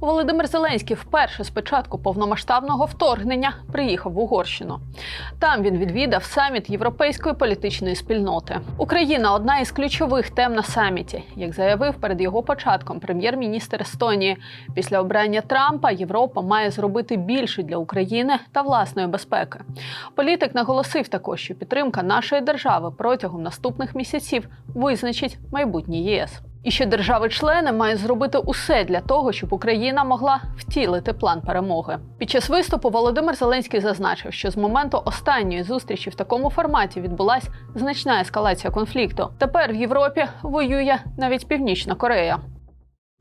Володимир Зеленський вперше з початку повномасштабного вторгнення приїхав в Угорщину. Там він відвідав саміт європейської політичної спільноти. Україна одна із ключових тем на саміті, як заявив перед його початком прем'єр-міністр Естонії. Після обрання Трампа Європа має зробити більше для України та власної безпеки. Політик наголосив також, що підтримка нашої держави протягом наступних місяців визначить майбутнє ЄС. І що держави-члени мають зробити усе для того, щоб Україна могла втілити план перемоги. Під час виступу Володимир Зеленський зазначив, що з моменту останньої зустрічі в такому форматі відбулася значна ескалація конфлікту. Тепер в Європі воює навіть Північна Корея.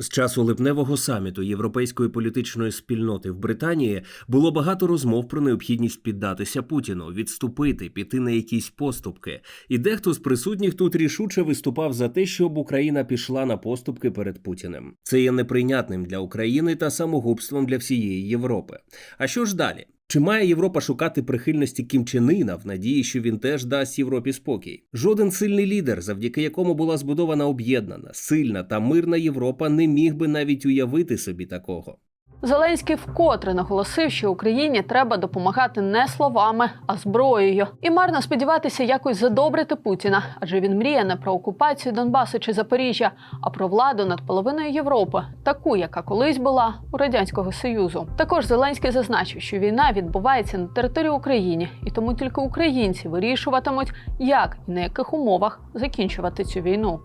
З часу липневого саміту Європейської політичної спільноти в Британії було багато розмов про необхідність піддатися Путіну, відступити, піти на якісь поступки. І дехто з присутніх тут рішуче виступав за те, щоб Україна пішла на поступки перед Путіним. Це є неприйнятним для України та самогубством для всієї Європи. А що ж далі? Чи має Європа шукати прихильності Кім Чен Іна в надії, що він теж дасть Європі спокій? Жоден сильний лідер, завдяки якому була збудована об'єднана, сильна та мирна Європа, не міг би навіть уявити собі такого. Зеленський вкотре наголосив, що Україні треба допомагати не словами, а зброєю. І марно сподіватися якось задобрити Путіна, адже він мріє не про окупацію Донбасу чи Запоріжжя, а про владу над половиною Європи, таку, яка колись була у радянського союзу. Також Зеленський зазначив, що війна відбувається на території України, і тому тільки українці вирішуватимуть, як і на яких умовах закінчувати цю війну.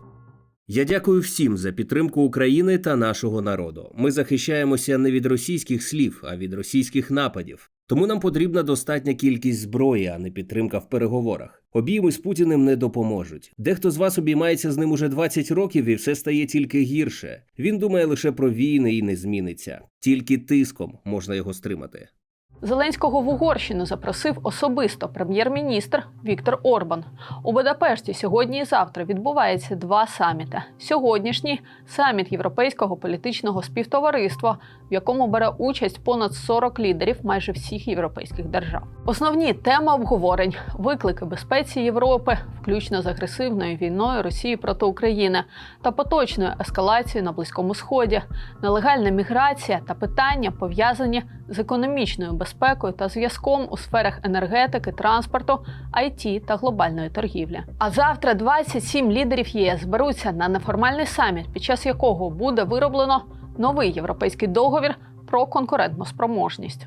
Я дякую всім за підтримку України та нашого народу. Ми захищаємося не від російських слів, а від російських нападів. Тому нам потрібна достатня кількість зброї, а не підтримка в переговорах. Обійми з Путіним не допоможуть. Дехто з вас обіймається з ним уже 20 років і все стає тільки гірше. Він думає лише про війни і не зміниться. Тільки тиском можна його стримати. Зеленського в Угорщину запросив особисто прем'єр-міністр Віктор Орбан. У Будапешті сьогодні і завтра відбувається два саміти. Сьогоднішній саміт Європейського політичного співтовариства, в якому бере участь понад 40 лідерів майже всіх європейських держав. Основні теми обговорень виклики безпеці Європи, включно з агресивною війною Росії проти України та поточною ескалацією на Близькому Сході, нелегальна міграція та питання пов'язані з економічною безпекою та зв'язком у сферах енергетики, транспорту, IT та глобальної торгівлі. А завтра 27 лідерів ЄС зберуться на неформальний саміт, під час якого буде вироблено новий європейський договір про конкурентну спроможність.